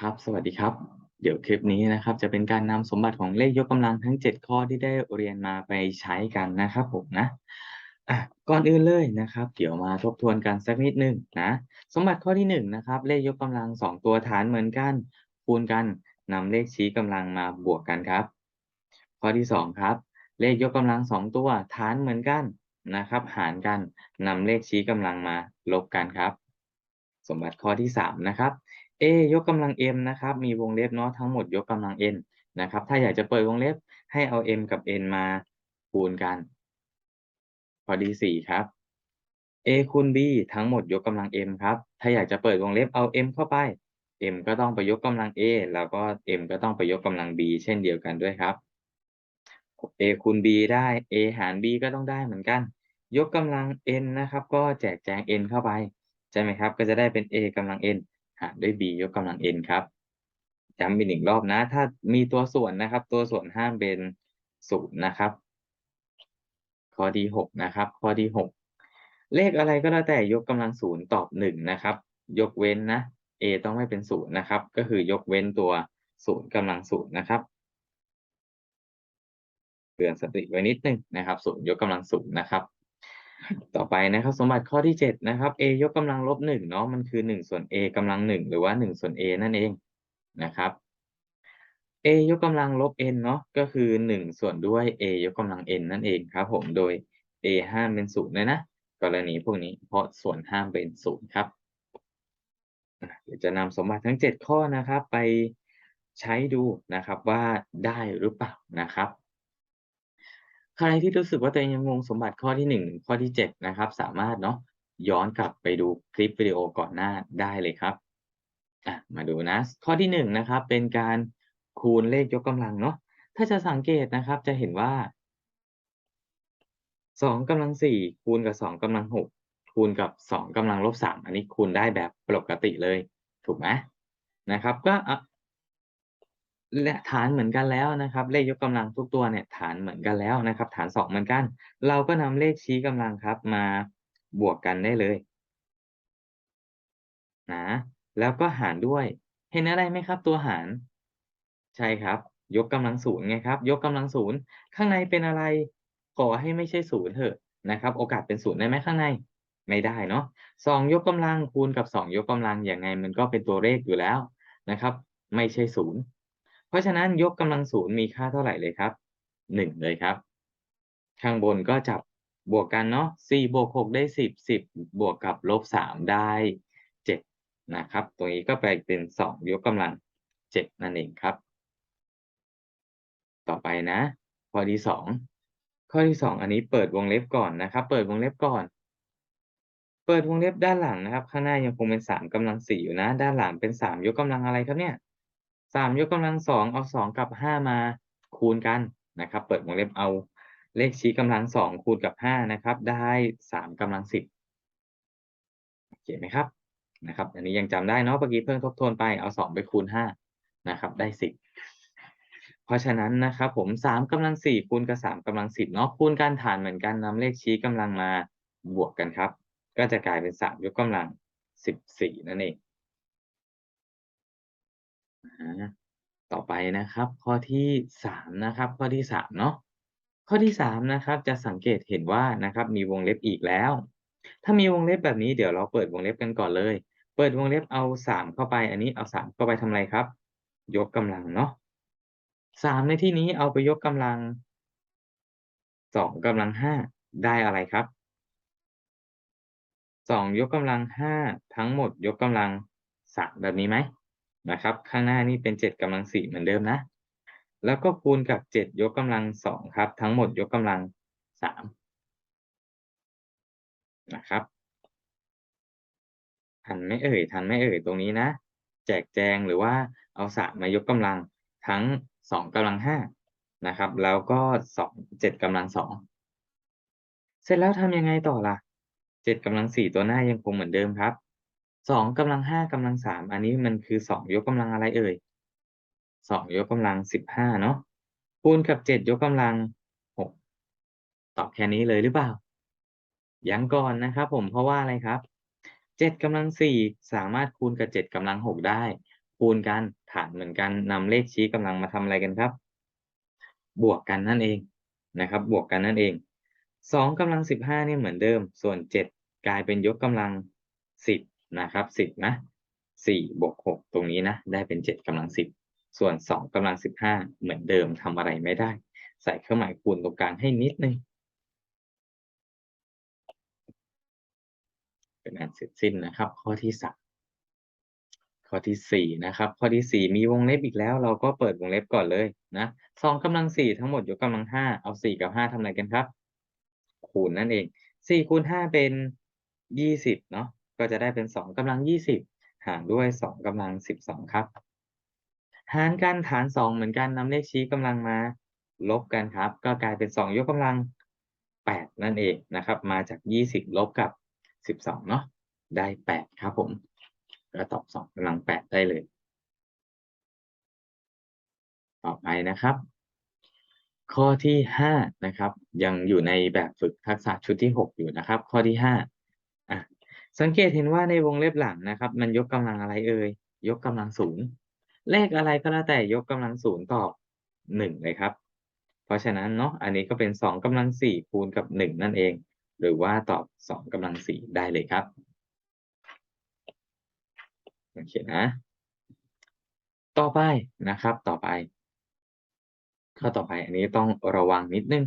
ครับ สวัสดีครับ เดี๋ยวคลิปนี้นะครับ จะเป็นการนำสมบัติของเลขยกกำลังทั้ง 7 ข้อที่ได้เรียนมาไปใช้กันนะครับผมนะอะก่อนอื่นเลยนะครับ เดี๋ยวมาทบทวนกันสักนิดหนึ่งนะ สมบัติข้อที่1นะครับเลขยกกำลัง 2 ตัวฐานเหมือนกัน คูณกันนำเลขชี้กำลังมาบวกกันครับ ข้อที่ 2 ครับ เลขยกกำลัง 2 ตัวฐานเหมือนกันนะครับ หารกันนำเลขชี้กำลังมาลบกันครับ สมบัติข้อที่ 3 นะครับ a ยกกำลัง m นะครับ มีวงเล็บเนาะทั้งหมดยกกำลัง n นะครับ ถ้าอยากจะเปิดวงเล็บให้เอา m กับ n มาคูณกันข้อที่4ครับ a คูณ b ทั้งหมดยกกำลัง m ครับ ถ้าอยากจะเปิดวงเล็บเอา m เข้าไป m ก็ต้องไปยกกำลัง a แล้วก็ m ก็ต้องไปยกกำลัง b เช่นเดียวกันด้วยครับ a คูณ b ได้ a หาร b ก็ต้องได้เหมือนกัน ยกกำลัง n นะครับ ก็แจกแจง n เข้าไป ใช่ไหมครับ ก็จะได้เป็น a กำลัง n หารด้วย b ยกกำลัง n ครับย้ำอีกหนึ่งรอบนะ ถ้ามีตัวส่วนนะครับ ตัวส่วนห้ามเป็นศูนย์นะครับ ข้อที่หกนะครับ ข้อที่หกเลขอะไรก็แล้วแต่ยกกำลังศูนย์ตอบหนึ่งนะครับ ยกเว้นนะ a ต้องไม่เป็นศูนย์นะครับ ก็คือยกเว้นตัวศูนย์กำลังศูนย์นะครับเตือนสติไว้นิดนึงนะครับศูนย์ยกกำลังศูนย์นะครับ ต่อไปนะครับ สมบัติข้อที่เจ็ดนะครับ a ยกกำลังลบหนึ่งเนาะมันคือหนึ่งส่วน a กำลังหนึ่งหรือว่าหนึ่งส่วน a นั่นเองนะครับ a ยกกำลังลบ n เนาะก็คือหนึ่งส่วนด้วย a ยกกำลัง n นั่นเองครับ ผมโดย a ห้ามเป็นศูนย์เลยนะกรณีพวกนี้เพราะส่วนห้ามเป็นศูนย์ครับเดี๋ยวจะนำสมบัติทั้ง 7 ข้อนะครับ ไปใช้ดูนะครับว่าได้หรือเปล่านะครับ ใครที่รู้สึกว่าตัวเองยังงงสมบัติข้อที่1ข้อที่7นะครับ สามารถเนาะย้อนกลับไปดูคลิปวิดีโอก่อนหน้าได้เลยครับอะมาดูนะ ข้อที่1นะครับ เป็นการคูณเลขยกกำลังเนาะถ้าจะสังเกตนะครับ จะเห็นว่า2กำลัง4คูณกับ2กำลัง6คูณกับ2กำลังลบ3อันนี้คูณได้แบบปกติเลย ถูกไหมนะครับ ก็ และฐานเหมือนกันแล้วนะครับ เลขยกกำลังทุกตัวเนี่ยฐานเหมือนกันแล้วนะครับ ฐานสองเหมือนกัน เราก็นำเลขชี้กำลังครับ มาบวกกันได้เลยนะแล้วก็หารด้วย เห็นอะไรไหมครับ ตัวหาร ใช่ครับ ยกกำลังศูนย์ไงครับ ยกกำลังศูนย์ข้างในเป็นอะไร ขอให้ไม่ใช่ศูนย์เถอะนะครับ โอกาสเป็นศูนย์ได้ไหมข้างในไม่ได้เนาะสองยกกำลังคูณกับสองยกกำลังอย่างไงมันก็เป็นตัวเลขอยู่แล้วนะครับ ไม่ใช่ศูนย์ เพราะฉะนั้นยกกำลังศูนย์มีค่าเท่าไหร่เลยครับหนึ่งเลยครับ ข้างบนก็จับบวกกันเนาะสี่บวกหกได้สิบสิบบวกกับลบสามได้เจ็ดนะครับ ตรงนี้ก็ไปเป็นสองยกกำลังเจ็ดนั่นเองครับ ต่อไปนะ ข้อที่สองข้อที่สองอันนี้เปิดวงเล็บก่อนนะครับ เปิดวงเล็บก่อน เปิดวงเล็บด้านหลังนะครับ ข้างหน้ายังคงเป็นสามกำลังสี่อยู่นะ ด้านหลังเป็นสามยกกำลังอะไรครับเนี่ย สามยกกำลังสองเอาสองกับห้ามาคูณกันนะครับ เปิดวงเล็บเอาเลขชี้กำลังสองคูณกับห้านะครับ ได้สามกำลังสิบโอเคไหมครับนะครับ อันนี้ยังจำได้เนาะเมื่อกี้เพิ่งทบทวนไปเอาสองไปคูณห้านะครับ ได้สิบเพราะฉะนั้นนะครับผมสามกำลังสี่คูณกับสามกำลังสิบเนาะคูณกันฐานเหมือนกันนำเลขชี้กำลังมาบวกกันครับ ก็จะกลายเป็นสามยกกำลังสิบสี่นั่นเอง ต่อไปนะครับ ข้อที่สามนะครับ ข้อที่สามเนาะข้อที่สามนะครับ จะสังเกตเห็นว่านะครับ มีวงเล็บอีกแล้ว ถ้ามีวงเล็บแบบนี้เดี๋ยวเราเปิดวงเล็บกันก่อนเลย เปิดวงเล็บเอาสามเข้าไป อันนี้เอาสามเข้าไปทำอะไรครับ ยกกำลังเนาะสามในที่นี้เอาไปยกกำลังสองกำลังห้าได้อะไรครับสองยกกำลังห้าทั้งหมดยกกำลังสามแบบนี้ไหม นะครับ ข้างหน้านี่เป็นเจ็ดกำลังสี่เหมือนเดิมนะ แล้วก็คูณกับเจ็ดยกกำลังสองครับ ทั้งหมดยกกำลังสามนะครับทันไม่เอ่ยทันไม่เอ่ยตรงนี้นะ แจกแจงหรือว่าเอาสามมายกกำลังทั้งสองกำลังห้านะครับ แล้วก็สองเจ็ดกำลังสองเสร็จแล้วทำยังไงต่อล่ะเจ็ดกำลังสี่ตัวหน้ายังคงเหมือนเดิมครับ สองกำลังห้ากำลังสามอันนี้มันคือสองยกกำลังอะไรเอ่ยสองยกกำลังสิบห้าเนาะคูณกับเจ็ดยกกำลังหกตอบแค่นี้เลยหรือเปล่า ยังก่อนนะครับผมเพราะว่าอะไรครับเจ็ดกำลังสี่สามารถคูณกับเจ็ดกำลังหกได้ คูณกันฐานเหมือนกันนำเลขชี้กำลังมาทำอะไรกันครับ บวกกันนั่นเองนะครับ บวกกันนั่นเองสองกำลังสิบห้านี่เหมือนเดิม ส่วนเจ็ดกลายเป็นยกกำลังสิบ นะครับสิบนะสี่บวกหกตรงนี้นะ ได้เป็นเจ็ดกำลังสิบส่วนสองกำลังสิบห้าเหมือนเดิมทำอะไรไม่ได้ ใส่เครื่องหมายคูณตรงกลางให้นิดนึงเป็นอันเสร็จสิ้นนะครับ ข้อที่สามข้อที่สี่นะครับ ข้อที่สี่มีวงเล็บอีกแล้ว เราก็เปิดวงเล็บก่อนเลยนะสองกำลังสี่ทั้งหมดยกกำลังห้าเอาสี่กับห้าทำอะไรกันครับ คูณนั่นเองสี่คูณห้าเป็นยี่สิบเนาะ ก็จะได้เป็นสองกำลังยี่สิบหารด้วยสองกำลังสิบสองครับ หารกันฐานสองเหมือนกันนำเลขชี้กำลังมา ลบกันครับ ก็กลายเป็นสองยกกำลังแปดนั่นเองนะครับ มาจากยี่สิบลบกับสิบสองเนาะได้แปดครับผมก็ตอบสองกำลังแปดได้เลย ต่อไปนะครับข้อที่ห้านะครับ ยังอยู่ในแบบฝึกทักษะชุดที่หกอยู่นะครับ ข้อที่ห้า สังเกตเห็นว่าในวงเล็บหลังนะครับ มันยกกำลังอะไรเอ่ยยกกำลังศูนย์เลขอะไรก็แล้วแต่ยกกำลังศูนย์ตอบหนึ่งเลยครับ เพราะฉะนั้นเนาะอันนี้ก็เป็นสองกำลังสี่คูณกับหนึ่งนั่นเอง หรือว่าตอบสองกำลังสี่ได้เลยครับโอเคนะ ต่อไปนะครับต่อไปข้อต่อไปอันนี้ต้องระวังนิดนึง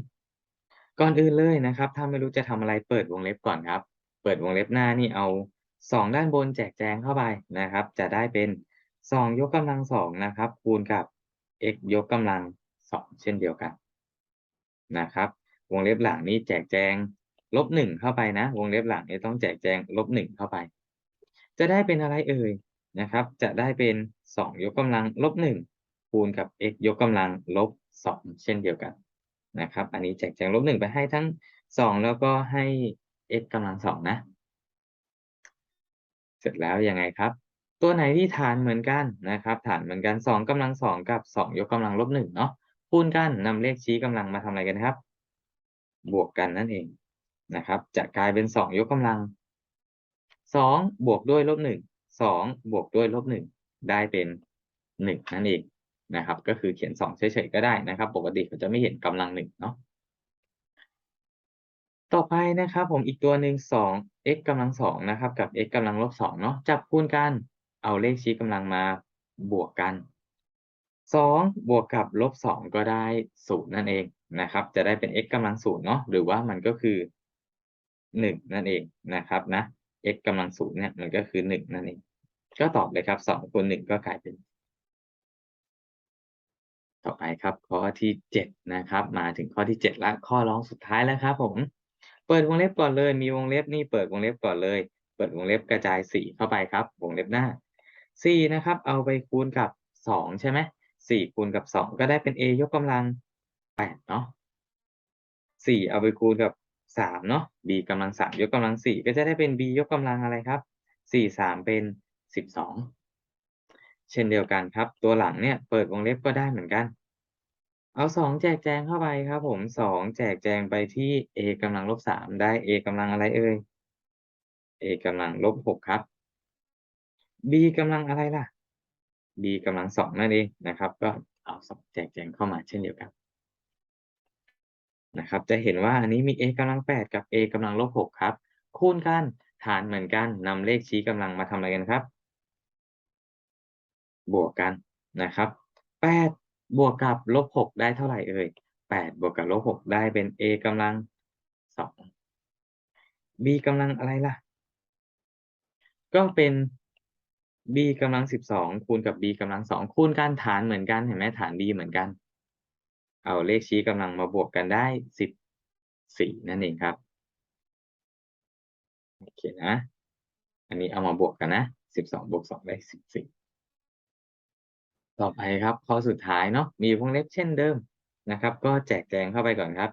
ก่อนอื่นเลยนะครับ ถ้าไม่รู้จะทำอะไรเปิดวงเล็บก่อนครับ เปิดวงเล็บหน้านี่เอาสองด้านบนแจกแจงเข้าไปนะครับ จะได้เป็นสองยกกำลังสองนะครับ คูณกับ x ยกกำลังสองเช่นเดียวกันนะครับ วงเล็บหลังนี้แจกแจงลบหนึ่งเข้าไปนะ วงเล็บหลังนี้ต้องแจกแจงลบหนึ่งเข้าไป จะได้เป็นอะไรเอ่ยนะครับ จะได้เป็นสองยกกำลังลบหนึ่งคูณกับ x ยกกำลังลบสองเช่นเดียวกันนะครับ อันนี้แจกแจงลบหนึ่งไปให้ทั้งสองแล้วก็ให้ x กำลังสองนะ เสร็จแล้วยังไงครับ ตัวไหนที่ฐานเหมือนกันนะครับ ฐานเหมือนกันสองกำลังสองกับสองยกกำลังลบหนึ่งเนาะคูณกันนำเลขชี้กำลังมาทำอะไรกันครับ บวกกันนั่นเองนะครับ จะกลายเป็นสองยกกำลังสองบวกด้วยลบหนึ่งสองบวกด้วยลบหนึ่งได้เป็นหนึ่งนั่นเองนะครับ ก็คือเขียนสองเฉยๆก็ได้นะครับ ปกติเขาจะไม่เห็นกำลังหนึ่งเนาะ ต่อไปนะครับผมอีกตัวหนึ่งสอง x กำลังสองนะครับกับ x กำลังลบสองเนาะจับคูณกัน เอาเลขชี้กำลังมาบวกกันสองบวกกับลบสองก็ได้ศูนย์นั่นเองนะครับ จะได้เป็น x กำลังศูนย์เนาะหรือว่ามันก็คือหนึ่งนั่นเองนะครับนะ x กำลังศูนย์เนี่ยมันก็คือหนึ่งนั่นเอง ก็ตอบเลยครับสองคูณหนึ่งก็กลายเป็น ต่อไปครับข้อที่เจ็ดนะครับ มาถึงข้อที่เจ็ดละข้อร้องสุดท้ายแล้วครับผม เปิดวงเล็บก่อนเลย มีวงเล็บนี่เปิดวงเล็บก่อนเลย เปิดวงเล็บกระจายสี่เข้าไปครับ วงเล็บหน้าสี่นะครับ เอาไปคูณกับสองใช่ไหมสี่คูณกับสองก็ได้เป็น a ยกกำลังแปดเนาะสี่เอาไปคูณกับสามเนาะ b กำลังสามยกกำลังสี่ก็จะได้เป็น b ยกกำลังอะไรครับสี่สามเป็นสิบสองเช่นเดียวกันครับ ตัวหลังเนี่ยเปิดวงเล็บก็ได้เหมือนกัน เอาสองแจกแจงเข้าไปครับผมสองแจกแจงไปที่ a กำลังลบสามได้ a กำลังอะไรเอ่ย a กำลังลบหกครับ b กำลังอะไรล่ะ b กำลังสองนั่นเองนะครับ ก็เอาสองแจกแจงเข้ามาเช่นเดียวกันนะครับ จะเห็นว่าอันนี้มี a กำลังแปดกับ a กำลังลบหกครับ คูณกันฐานเหมือนกันนำเลขชี้กำลังมาทำอะไรกันครับ บวกกันนะครับแปด บวกกับลบหกได้เท่าไหร่เอ่ยแปดบวกกับลบหกได้เป็น a กำลังสอง b กำลังอะไรล่ะ ก็เป็น b กำลังสิบสองคูณกับ b กำลังสองคูณกันฐานเหมือนกันเห็นไหมฐาน b เหมือนกัน เอาเลขชี้กำลังมาบวกกันได้สิบสี่นั่นเองครับโอเคนะ อันนี้เอามาบวกกันนะสิบสองบวกสองได้สิบสี่ ต่อไปครับข้อสุดท้ายเนาะมีวงเล็บเช่นเดิมนะครับ ก็แจกแจงเข้าไปก่อนครับ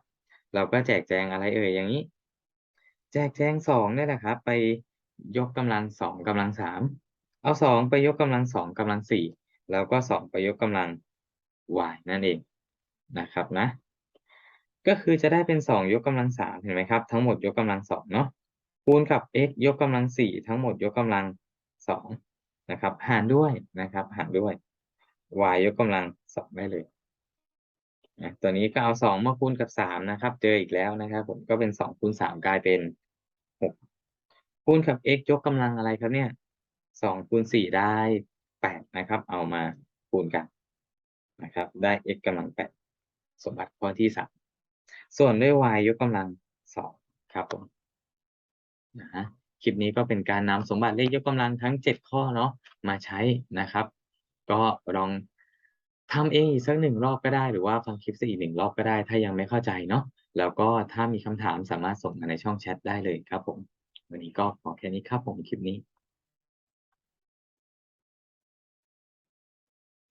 เราก็แจกแจงอะไรเอ่ยอย่างนี้ แจกแจงสองนี่แหละครับ ไปยกกำลังสองกำลังสามเอาสองไปยกกำลังสองกำลังสี่แล้วก็สองไปยกกำลัง y นั่นเองนะครับนะ ก็คือจะได้เป็นสองยกกำลังสามเห็นไหมครับ ทั้งหมดยกกำลังสองเนาะคูณกับ x ยกกำลังสี่ทั้งหมดยกกำลังสองนะครับ หารด้วยนะครับ หารด้วย y ยกกำลัง2ได้เลยอะตัวนี้ก็เอา2มาคูณกับ3นะครับ เจออีกแล้วนะครับ ผมก็เป็น2คูณ3กลายเป็น6คูณกับ x ยกกำลังอะไรครับเนี่ย2คูณ4ได้8นะครับ เอามาคูณกันนะครับ ได้ x กำลัง8สมบัติข้อที่3ส่วนด้วย y ยกกำลัง2ครับผมนะคลิปนี้ก็เป็นการนำสมบัติเลขยกกำลังทั้ง 7 ข้อเนาะมาใช้นะครับ ก็ลองทำเองอีกสักหนึ่งรอบก็ได้ หรือว่าฟังคลิปสักอีกหนึ่งรอบก็ได้ ถ้ายังไม่เข้าใจเนาะแล้วก็ถ้ามีคำถามสามารถส่งมาในช่องแชทได้เลยครับผม วันนี้ก็พอแค่นี้ครับผมคลิปนี้